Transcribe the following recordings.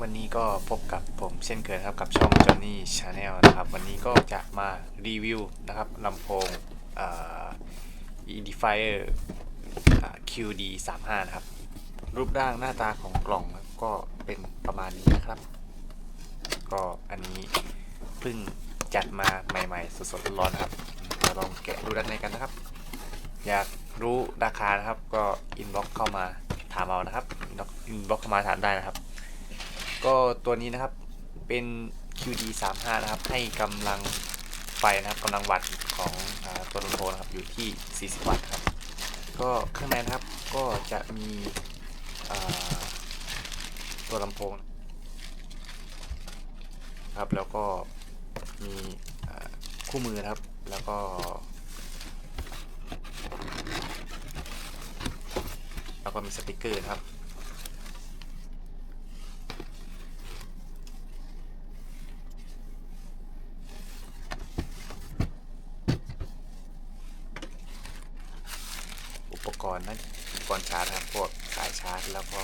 วันนี้ก็พบกับผมเช่นเคยครับกับช่อง Johnny Channel นะครับ วันนี้ก็จะมารีวิวนะครับลำโพงอ่า Edifier อ่า QD 3 5นะครับ รูปร่างหน้าตาของกล่องก็เป็นประมาณนี้นะครับ ก็อันนี้เพิ่งจัดมาใหม่ๆ สดๆร้อนๆครับเราลองแกะดูด้านในกันนะครับ อยากรู้ราคานะครับก็อินบ็อกเข้ามาถามเอานะครับอินบ็อกเข้ามาถามได้นะครับ ก็ตัวนี้นะครับเป็น QD 3 5นะครับ ให้กำลังไฟนะครับกำลังวัตต์ของอตัวลำโพงนะครับ อยู่ที่ 40 วัตต์ครับ ก็ข้างในนะครับก็จะมีตัวลำโพงครับแล้วก็มีคู่มือนะครับ แล้วก็ แล้วก็มีสติกเกอร์นะครับ อุปก รณ์นะอุปกรณ์ชาร์จครับพวกสายชาร์จ แล้วก็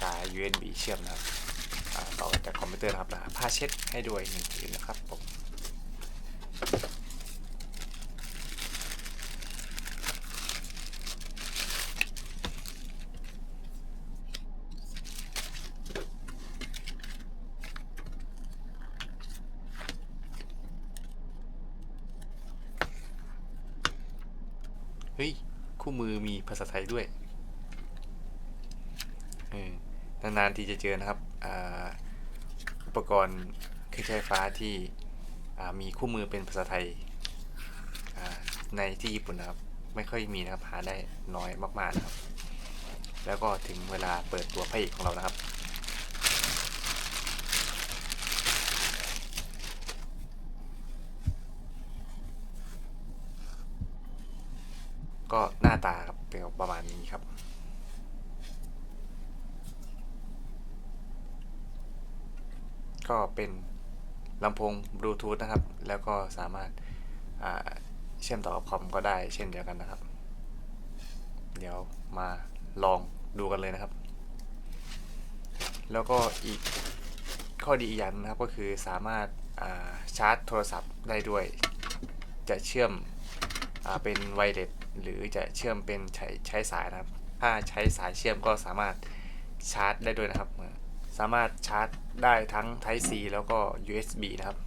สาย USB เชื่อมนะครับต่อจากคอมพิวเตอร์นะครับผ้าเช็ดให้ด้วยหนึ่งผืนนะครับผมเฮ้ย คู่มือมีภาษาไทยด้วยนานๆทีจะเจอนะครับอ,อุปกรณ์เครื่องใช้ไฟฟ้าที่มีคู่มือเป็นภาษาไทยในที่ญี่ปุ่นนะครับ ไม่ค่อยมีนะครับหาได้น้อยมากๆนะครับ แล้วก็ถึงเวลาเปิดตัวพระเอกของเรานะครับ ก็หน้าตาครับเป็นประมาณนี้ครับ ก็เป็นลำโพงบลูทูธนะครับ แล้วก็สามารถาเชื่อมต่อกับคอมก็ได้เช่นเดียวกันนะครับ เดี๋ยวมาลองดูกันเลยนะครับ แล้วก็อีกข้อดีอีกอย่างนะครับก็คือสามารถาชาร์จโทรศัพท์ได้ด้วย จะเชื่อมอเป็นไวเลส หรือจะเชื่อมเป็นใช้ใช้สายนะครับ ถ้าใช้สายเชื่อมก็สามารถชาร์จได้ด้วยนะครับ สามารถชาร์จได้ทั้ง Type C แล้วก็ USB นะครับ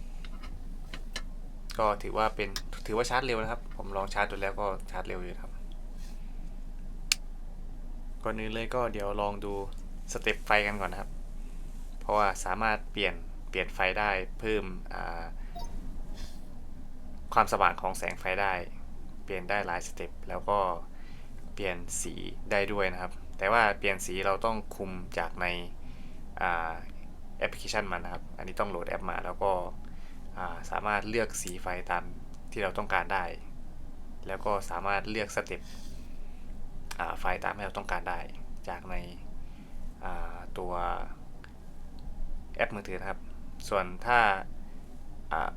ก็ถือว่าเป็นถือว่าชาร์จเร็วนะครับ ผมลองชาร์จดูแล้วก็ชาร์จเร็วอยู่ครับ ก่อนอื่นเลยก็เดี๋ยวลองดูสเต็ปไฟกันก่อนนะครับ เพราะว่าสามารถเปลี่ยนเปลี่ยนไฟได้เพิ่มความสว่างของแสงไฟได้ ลี่ยนได้หลายสเต็ปแล้วก็เปลี่ยนสีได้ด้วยนะครับ แต่ว่าเปลี่ยนสีเราต้องคุมจากในแอปพลิเคชันมันนะครับ อันนี้ต้องโหลดแอปมาแล้วก็สามารถเลือกสีไฟตามที่เราต้องการได้ แล้วก็สามารถเลือกสเต็ปไฟตามที่เราต้องการได้ จากในาตัวแอปมือถือนะครับ ส่วนถ้าา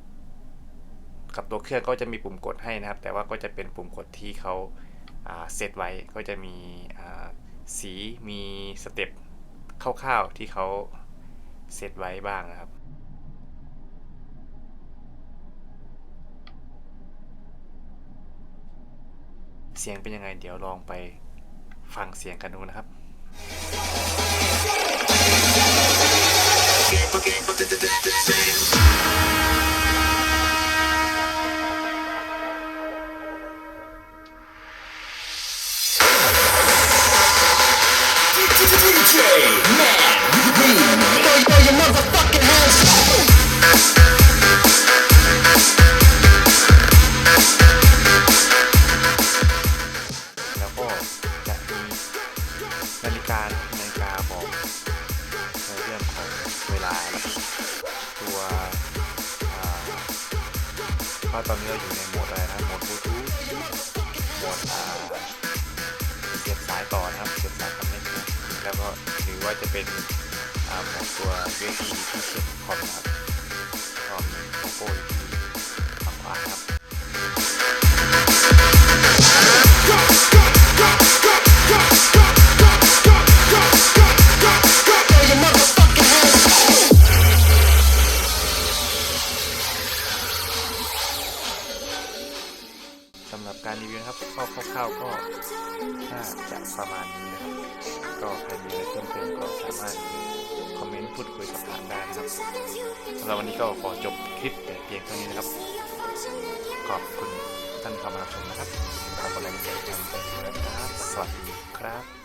กับตัวเครื่องก็จะมีปุ่มกดให้นะครับ แต่ว่าก็จะเป็นปุ่มกดที่เขาเซตไว้ก็จะมีสีมีสเต็ปคร่าวๆที่เขาเซตไว้บ้างนะครับเสียงเป็นยังไงเดี๋ยวลองไปฟังเสียงกันดูนะครับ DJ นาฬิกานาฬิกาบอกในเรื่องของเวลาตัวอ่าเพราะตอนนี้เราอยู่ในโหมดอะไรนะโหมดบลูทูธโหมดเสียบสายต่อนะครับเสียบสายคอนเนคนะแล้วก็หรือว่าจะเป็นอ่าโหมดตัว USB ที่เชื่อมคอมครับคอมโลโก้อยู่ที่ฝั่งขวาครับ สำหรับการรีวิวนะครับคร่าวๆก็น่าจะประมาณนี้นะครับ ก็ใครมีอะไรเพิ่มเติมก็สามารถคอมเมนต์พูดคุยสอบถามได้นะครับสำหรับวันนี้ก็ขอจบคลิปแต่เพียงเท่านี้นะครับ ขอบคุณท่านเข้ามารับชมนะครับขอบคุณแรงใจกันนะครับสวัสดีครับ